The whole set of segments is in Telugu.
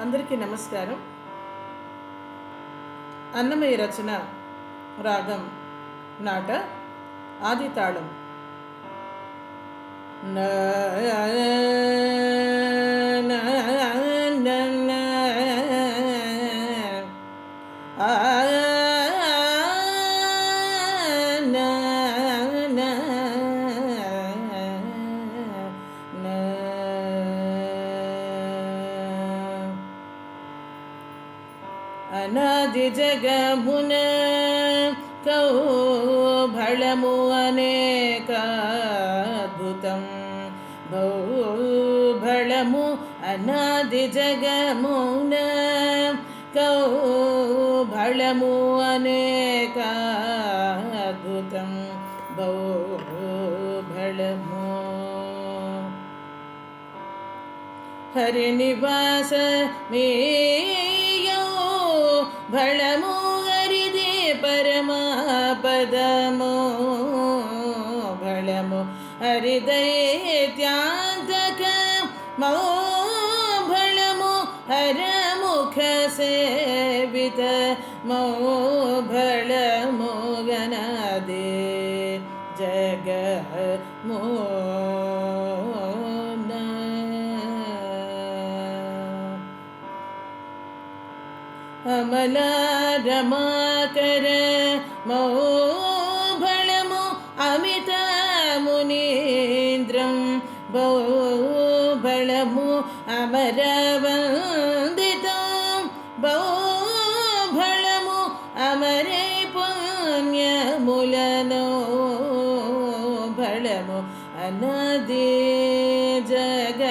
అందరికీ నమస్కారం. అన్నమయ్య రచన రాగం నాట ఆది తాళం అనాది జగమున కౌభళము అనేక అద్భుతం. భౌభళము అనాది జగమున కౌభళము అనేక అద్భుతం. బౌభళము హరి నివాస మీ पदमो भळमो हृदये त्यान्तक मो भळमो हरमुख सेवित मो भळमो गणादे जगमो అమలా రమాకర మౌభళము అమిత మునీంద్రం బౌభళము అమరవందితం బౌభళము అమరే పుణ్యములను భళము అనదే జగ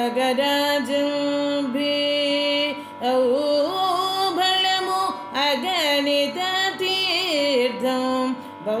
അഗരാജം ഭീ ഔഫലമു അഗണിത തീർത്ഥം ബൗ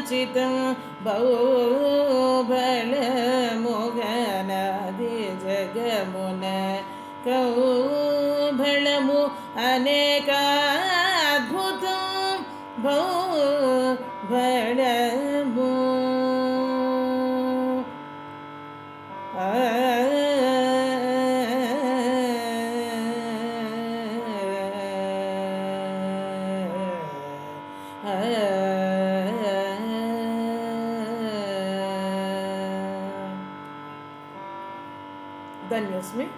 कदाचित् बहुफलमुगनादिजगमुन कौभलमु अनेकाद्भुतं बहुफलमु Uh... द न्यूज़ में